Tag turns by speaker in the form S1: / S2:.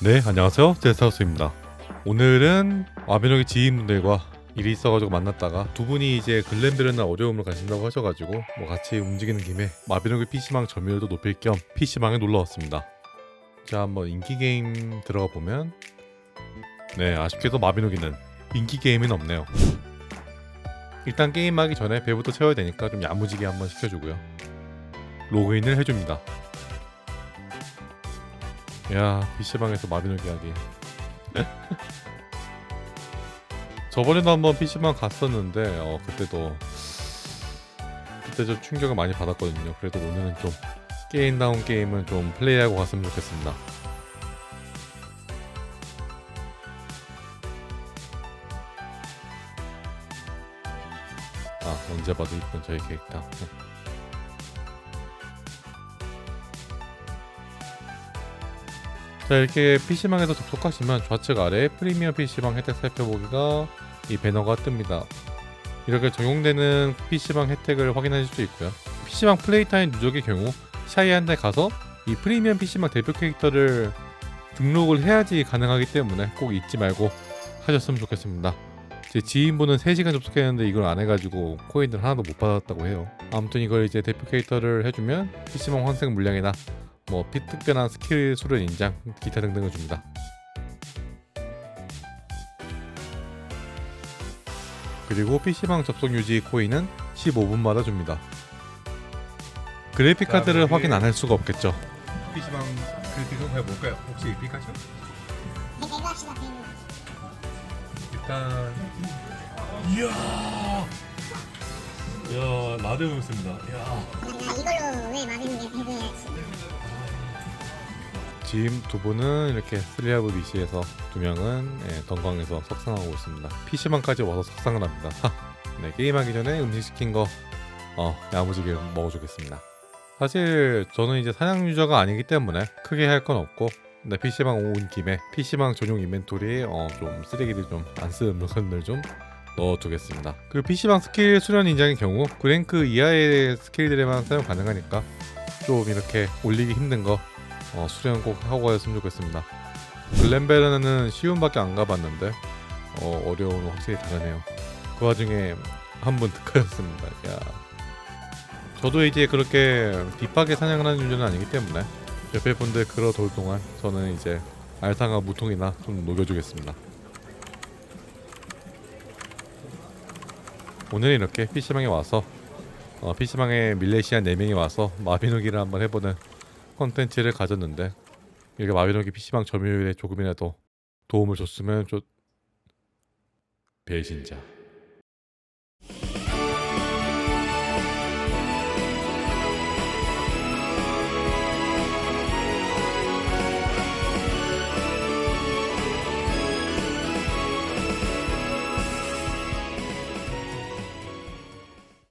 S1: 네, 안녕하세요. 제스타우스입니다. 오늘은 와비노기 지인분들과 일이 있어가지고 만났다가 두 분이 이제 글렌베르나 어려움을 가신다고 하셔가지고 뭐 같이 움직이는 김에 마비노기 PC방 점유율도 높일 겸 PC방에 놀러 왔습니다. 자, 한번 인기 게임 들어가 보면 네, 아쉽게도 마비노기는 인기 게임은 없네요. 일단 게임하기 전에 배부터 채워야 되니까 좀 야무지게 한번 시켜주고요. 로그인을 해줍니다. 야 PC방에서 마비노기 하기. 저번에도 한번 PC방 갔었는데 어 그때도 그때 좀 충격을 많이 받았거든요. 그래도 오늘은 좀 게임다운 게임은 좀 플레이하고 갔으면 좋겠습니다. 아 언제 봐도 이쁜 저희 캐릭터 자 이렇게 PC방에서 접속하시면 좌측 아래 프리미엄 PC방 혜택 살펴보기가 이 배너가 뜹니다. 이렇게 적용되는 PC방 혜택을 확인하실 수 있고요. PC방 플레이 타임 누적의 경우 샤이한테 가서 이 프리미엄 PC방 대표 캐릭터를 등록을 해야지 가능하기 때문에 꼭 잊지 말고 하셨으면 좋겠습니다. 제 지인분은 3시간 접속했는데 이걸 안 해가지고 코인을 하나도 못 받았다고 해요. 아무튼 이걸 이제 대표 캐릭터를 해주면 PC방 환생 물량이나 뭐피 특별한 스킬 수련 인장 기타 등등을 줍니다. 그리고 PC방 접속 유지 코인은 15분마다 줍니다. 그래픽
S2: 자,
S1: 카드를 확인 안 할 수가 없겠죠.
S2: PC방 그래픽은 과연 뭘까요? 혹시 피카츄?
S3: 배그 합시다 배그
S2: 일단 이야 야 라데오였습니다
S3: 야야 이걸로 왜 배그 해야지
S1: 지금 두 분은 이렇게 스리아브 BC에서 두 명은 예, 던광에서 석상하고 있습니다. PC방까지 와서 석상을 합니다. 네, 게임하기 전에 음식 시킨 거 어, 야무지게 먹어주겠습니다. 사실 저는 이제 사냥 유저가 아니기 때문에 크게 할 건 없고 네, PC방 온 김에 PC방 전용 이벤토리에 어, 좀 쓰레기를 좀안 쓰는 물건들 좀 넣어두겠습니다. 그 PC방 스킬 수련 인장의 경우 그랭크 이하의 스킬들에만 사용 가능하니까 좀 이렇게 올리기 힘든 거 어, 수련 꼭 하고 가셨으면 좋겠습니다. 글렌베르는 쉬움밖에 안 가봤는데 어, 어려움은 확실히 다르네요. 그 와중에 한 분 득하였습니다. 야. 저도 이제 그렇게 딥하게 사냥을 하는 유저는 아니기 때문에 옆에 분들 그러돌 동안 저는 이제 알상아 무통이나 좀 녹여주겠습니다. 오늘 이렇게 PC방에 와서 어, PC방에 밀레시아 4명이 와서 마비노기를 한번 해보는 콘텐츠를 가졌는데 이렇게 마비노기 PC방 점유율에 조금이라도 도움을 줬으면 좋... 배신자